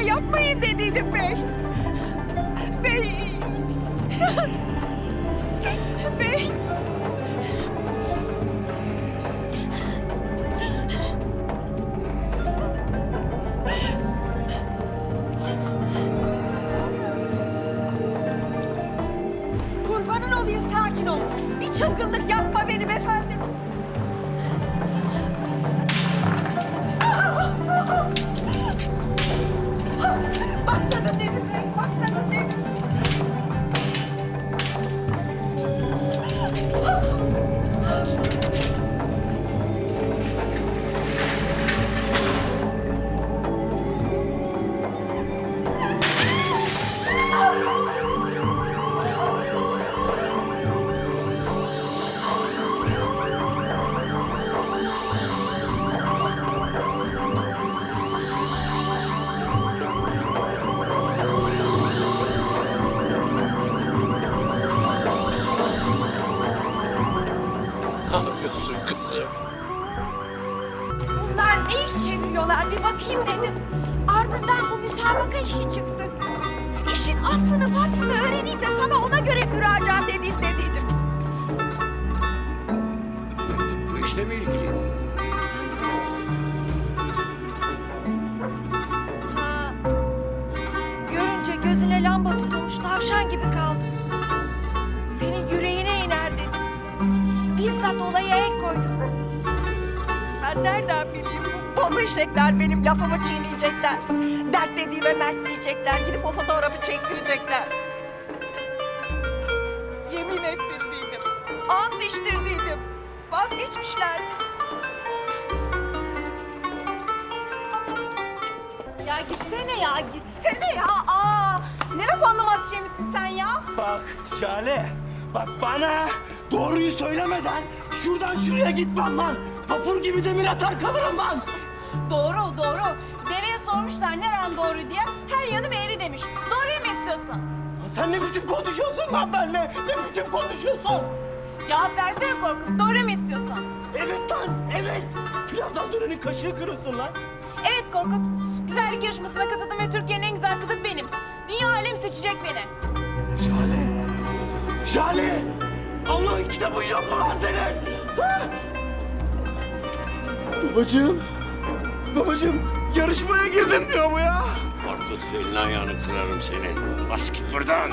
Lütfen yapmayın dediydim bey. Bey. bey. Kurbanın olayım sakin ol. Bir çılgınlık yapma benim efendim. Bakayım dedim. Ardından bu müsabaka işi çıktı. İşin aslını faslını öğreneyim de sana ona göre müracaat edeyim dediydim. Bu işle mi ilgili? Ha, görünce gözüne lamba tutulmuş tavşan gibi kaldı. Senin yüreğine iner dedim. Bizzat olaya el koydum. Ben nereden bileyim eşekler benim lafımı çiğneyecekler. Dert dediğime mert diyecekler. Gidip o fotoğrafı çektirecekler. Yemin ettirdiydim. Ant içtirdiydim. Vazgeçmişlerdi. Ya gitsene ya, gitsene ya. Aa, ne laf anlamaz şeymişsin sen ya? Bak Şale, bak bana doğruyu söylemeden şuradan şuraya gitmem lan. Vapur gibi demir atar kalırım lan. Doğru doğru. Deveye sormuşlar neren doğru diye. Her yanım eğri demiş. Doğruyu mu istiyorsun? Sen ne biçim konuşuyorsun lan benimle? Ne biçim konuşuyorsun? Cevap versene Korkut. Doğruyu mu istiyorsun? Evet lan, evet. Pilavdan dönenin kaşığı kırılsın lan. Evet Korkut. Güzellik yarışmasına katıldım ve Türkiye'nin en güzel kızı benim. Dünya alem seçecek beni. Şale, Şale. Allah'ın kitabı yok mu lan senin? Ha? Babacığım, babacığım yarışmaya girdim diyor bu ya. Korkut elini ayağını kırarım senin. Bas git buradan.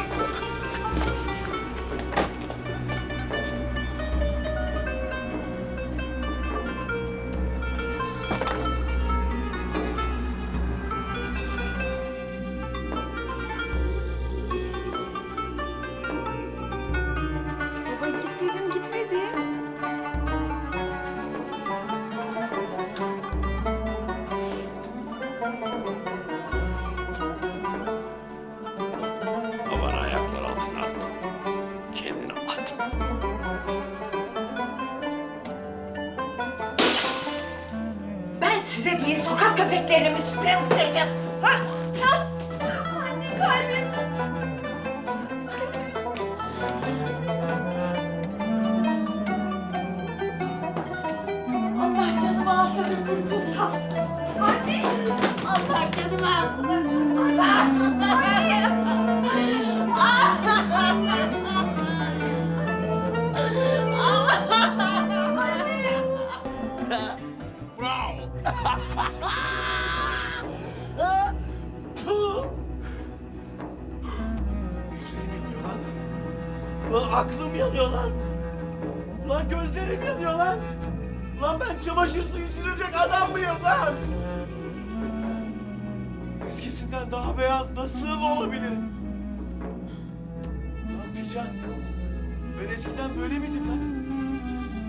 Size diye sokak köpeklerini mi süte ısırdım? Ha? Ha? Anne kalbim. Allah canımı alsa da kurtulsam. Anne! Allah canımı alsa da kurtulsam. Anne! Yüreğim aklım yanıyor lan. Lan gözlerim yanıyor lan. Lan ben çamaşır suyu içirecek adam mıyım lan? Eskisinden daha beyaz nasıl olabilirim? Lan Pican, ben eskiden böyle miydim lan?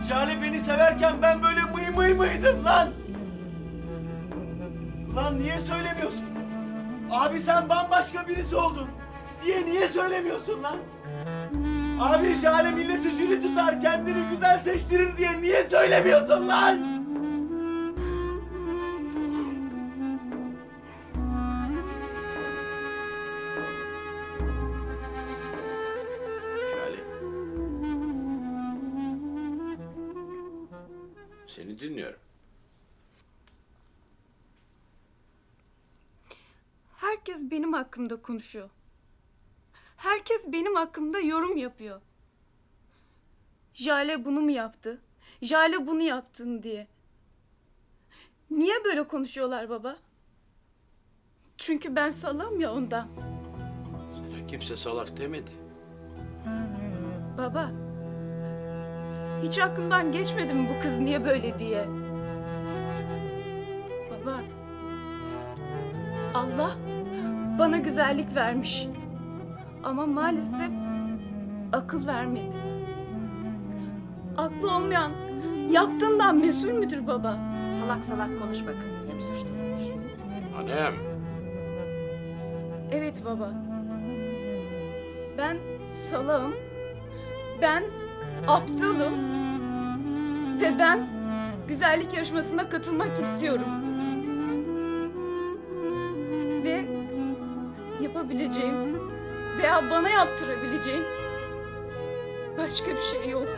Jale beni severken ben böyle mıy mıy mıydım lan? Lan niye söylemiyorsun? Abi sen bambaşka birisi oldun. Diye niye söylemiyorsun lan? Abi Jale milleti jüri tutar, kendini güzel seçtirir diye niye söylemiyorsun lan? Şale. Seni dinliyorum. Herkes benim hakkımda konuşuyor. Herkes benim hakkımda yorum yapıyor. Jale bunu mu yaptı? Jale bunu yaptın diye. Niye böyle konuşuyorlar baba? Çünkü ben salam ya ondan. Sana kimse salak demedi. Baba. Hiç aklından geçmedi mi bu kız niye böyle diye? Baba. Allah bana güzellik vermiş. Ama maalesef akıl vermedi. Aklı olmayan yaptığından mesul müdür baba? Salak salak konuşma kız. Hem suçlu hem. Annem. Evet baba. Ben salağım. Ben aptalım. Ve ben güzellik yarışmasına katılmak istiyorum. Yapabileceğim veya bana yaptırabileceğim başka bir şey yok.